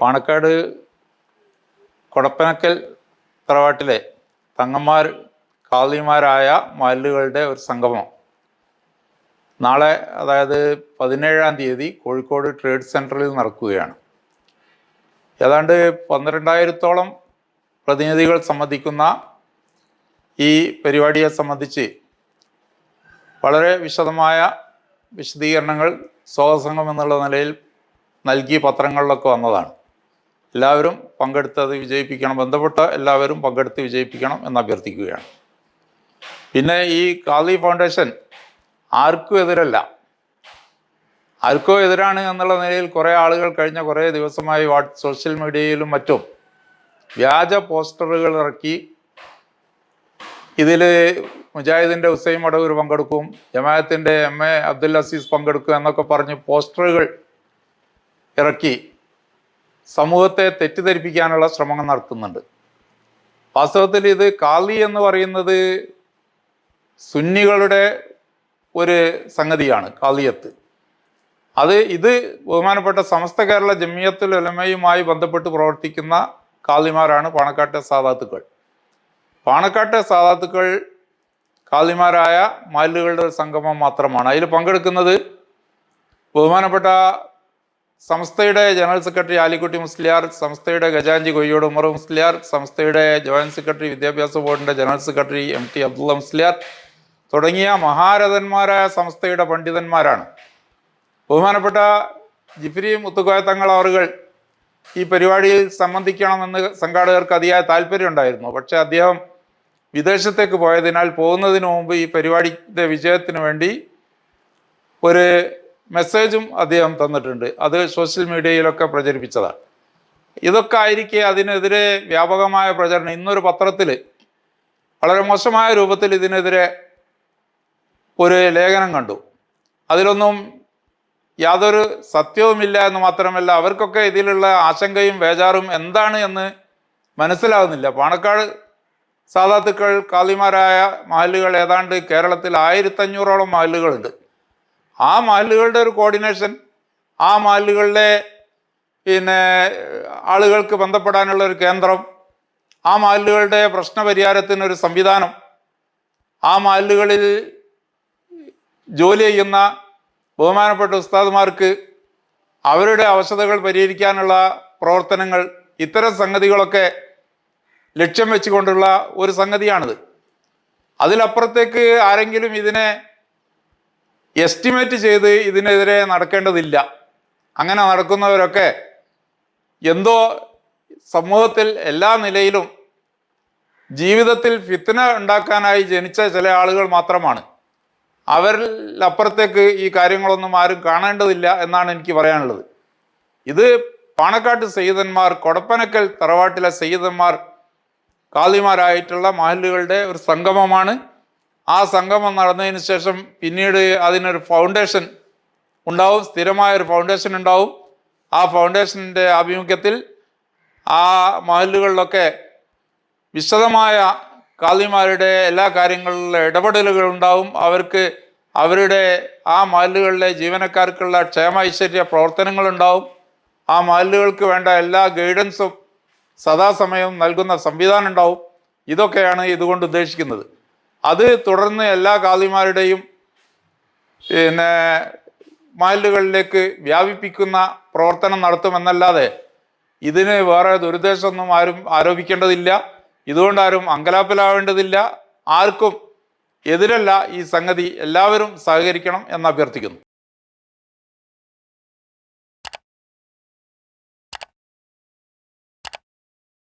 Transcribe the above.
പാണക്കാട് കൊടപ്പനക്കൽ തറവാട്ടിലെ തങ്ങന്മാർ കാളിമാരായ മല്ലുകളുടെ ഒരു സംഗമം. നാളെ അതായത് പതിനേഴാം തീയതി കോഴിക്കോട് ട്രേഡ് സെന്ററിൽ നടക്കുകയാണ്. ഏതാണ്ട് പന്ത്രണ്ടായിരത്തോളം പ്രതിനിധികൾ സംബന്ധിക്കുന്ന ഈ പരിപാടിയെ സംബന്ധിച്ച് വളരെ വിശദമായ വിശദീകരണങ്ങൾ സ്വാഗതസംഘം എന്നുള്ള നിലയിൽ നൽകിയ പത്രങ്ങളിലൊക്കെ വന്നതാണ്. എല്ലാവരും പങ്കെടുത്ത് അത് വിജയിപ്പിക്കണം ബന്ധപ്പെട്ട എല്ലാവരും പങ്കെടുത്ത് വിജയിപ്പിക്കണം എന്ന് അഭ്യർത്ഥിക്കുകയാണ്. പിന്നെ ഈ കാളി ഫൗണ്ടേഷൻ ആർക്കും എതിരല്ല. ആർക്കോ എതിരാണ് എന്നുള്ള നിലയിൽ കുറേ ആളുകൾ കഴിഞ്ഞ കുറേ ദിവസമായി വാട്ട് സോഷ്യൽ മീഡിയയിലും മറ്റും വ്യാജ പോസ്റ്ററുകൾ ഇറക്കി ഇതിൽ മുജാഹിദിന്റെ ഹുസൈൻ മടവൂർ പങ്കെടുക്കും ജമാഅത്തിന്റെ എം എ അബ്ദുൽ അസീസ് പങ്കെടുക്കും എന്നൊക്കെ പറഞ്ഞ് പോസ്റ്ററുകൾ ഇറക്കി സമൂഹത്തെ തെറ്റിദ്ധരിപ്പിക്കാനുള്ള ശ്രമങ്ങൾ നടത്തുന്നുണ്ട്. വാസ്തവത്തിൽ ഇത് കാളി എന്ന് പറയുന്നത് സുന്നികളുടെ ഒരു സംഗതിയാണ് കാലിയത്ത് അത് ഇത് ബഹുമാനപ്പെട്ട സമസ്ത കേരള ജമിയത്തുൽ ഉലമയുമായി ബന്ധപ്പെട്ട് പ്രവർത്തിക്കുന്ന കാളിമാരാണ് പാണക്കാട്ടെ സാധാത്തുക്കൾ പാണക്കാട്ടെ സാധാത്തുക്കൾ കാളിമാരായ മാലുകളുടെ ഒരു സംഗമം മാത്രമാണ്. അതിൽ പങ്കെടുക്കുന്നത് ബഹുമാനപ്പെട്ട സംസ്ഥയുടെ ജനറൽ സെക്രട്ടറി ആലിക്കുട്ടി മുസ്ലിയാർ സംസ്ഥയുടെ ഗജാഞ്ചി കൊയ്യോട് ഉമർ മുസ്ലിയാർ സംസ്ഥയുടെ ജോയിന്റ് സെക്രട്ടറി വിദ്യാഭ്യാസ ബോർഡിന്റെ general secretary M T Abdulla Musliyar തുടങ്ങിയ മഹാരഥന്മാരായ സംസ്ഥയുടെ പണ്ഡിതന്മാരാണ്. ബഹുമാനപ്പെട്ട ജിഫ്രി മുത്തുക്കോയ തങ്ങൾ അവറുകൾ ഈ പരിപാടിയിൽ സംബന്ധിക്കണമെന്ന് സംഘാടകർക്ക് അതിയായ താല്പര്യമുണ്ടായിരുന്നു പക്ഷെ അദ്ദേഹം വിദേശത്തേക്ക് പോയതിനാൽ പോകുന്നതിന് മുമ്പ് ഈ പരിപാടിയുടെ വിജയത്തിന് വേണ്ടി ഒരു മെസ്സേജും അദ്ദേഹം തന്നിട്ടുണ്ട്. അത് സോഷ്യൽ മീഡിയയിലൊക്കെ പ്രചരിപ്പിച്ചതാണ്. ഇതൊക്കെ ആയിരിക്കെ അതിനെതിരെ വ്യാപകമായ പ്രചരണം. ഇന്നൊരു പത്രത്തിൽ വളരെ മോശമായ രൂപത്തിൽ ഇതിനെതിരെ ഒരു ലേഖനം കണ്ടു. അതിലൊന്നും യാതൊരു സത്യവുമില്ല എന്ന് മാത്രമല്ല അവർക്കൊക്കെ ഇതിലുള്ള ആശങ്കയും വേജാറും എന്താണ് എന്ന് മനസ്സിലാകുന്നില്ല പാണക്കാട് സാധാത്തുക്കൾ കാലിമാരായ മഹലുകൾ ഏതാണ്ട് കേരളത്തിൽ ആയിരത്തഞ്ഞൂറോളം മഹലുകളുണ്ട് ആ മാലുകളുടെ ഒരു കോർഡിനേഷൻ ആ മാലുകളിലെ പിന്നെ ആളുകൾക്ക് ബന്ധപ്പെടാനുള്ള ഒരു കേന്ദ്രം ആ മാലുകളുടെ പ്രശ്നപരിഹാരത്തിനൊരു സംവിധാനം ആ മാലുകളിൽ ജോലി ചെയ്യുന്ന ബഹുമാനപ്പെട്ട ഉസ്താദ്മാർക്ക് അവരുടെ അവശതകൾ പരിഹരിക്കാനുള്ള പ്രവർത്തനങ്ങൾ ഇത്തരം സംഗതികളൊക്കെ ലക്ഷ്യം വെച്ചുകൊണ്ടുള്ള ഒരു സംഗതിയാണിത്. അതിലപ്പുറത്തേക്ക് ആരെങ്കിലും ഇതിനെ എസ്റ്റിമേറ്റ് ചെയ്ത് ഇതിനെതിരെ നടക്കേണ്ടതില്ല. അങ്ങനെ നടക്കുന്നവരൊക്കെ എന്തോ സമൂഹത്തിൽ എല്ലാ നിലയിലും ജീവിതത്തിൽ ഫിത്തന ഉണ്ടാക്കാനായി ജനിച്ച ചില ആളുകൾ മാത്രമാണ്. അവരിൽ അപ്പുറത്തേക്ക് ഈ കാര്യങ്ങളൊന്നും ആരും കാണേണ്ടതില്ല എന്നാണ് എനിക്ക് പറയാനുള്ളത്. ഇത് പാണക്കാട്ട് സയ്യിദന്മാർ കൊടപ്പനക്കൽ തറവാട്ടിലെ സയ്യിദന്മാർ കാലിമാരായിട്ടുള്ള മഹലുകളുടെ ഒരു സംഗമമാണ്. ആ സംഗമം നടന്നതിന് ശേഷം പിന്നീട് അതിനൊരു ഫൗണ്ടേഷൻ ഉണ്ടാവും സ്ഥിരമായ ഒരു ഫൗണ്ടേഷൻ ഉണ്ടാവും. ആ ഫൗണ്ടേഷന്റെ ആഭിമുഖ്യത്തിൽ ആ മഹലുകളിലൊക്കെ വിശദമായ കാലിമാരുടെ എല്ലാ കാര്യങ്ങളിലും ഇടപെടലുകൾ ഉണ്ടാവും. അവർക്ക് അവരുടെ ആ മഹല്ലുകളിലെ ജീവനക്കാർക്കുള്ള ക്ഷേമ ഐശ്വര്യ പ്രവർത്തനങ്ങളുണ്ടാവും ആ മഹല്ലുകൾക്ക് വേണ്ട എല്ലാ ഗൈഡൻസും സദാസമയവും നൽകുന്ന സംവിധാനം ഉണ്ടാവും. ഇതൊക്കെയാണ് ഇതുകൊണ്ട് ഉദ്ദേശിക്കുന്നത്. അത് തുടർന്ന് എല്ലാ കാതിമാരുടെയും പിന്നെ മഹല്ലുകളിലേക്ക് വ്യാപിപ്പിക്കുന്ന പ്രവർത്തനം നടത്തുമെന്നല്ലാതെ ഇതിന് വേറെ ദുരുദ്ദേശമൊന്നും ആരും ആരോപിക്കേണ്ടതില്ല. ഇതുകൊണ്ട് ആരും അങ്കലാപ്പിലാവേണ്ടതില്ല. ആർക്കും എതിരല്ല ഈ സംഗതി. എല്ലാവരും സഹകരിക്കണം എന്ന് അഭ്യർത്ഥിക്കുന്നു.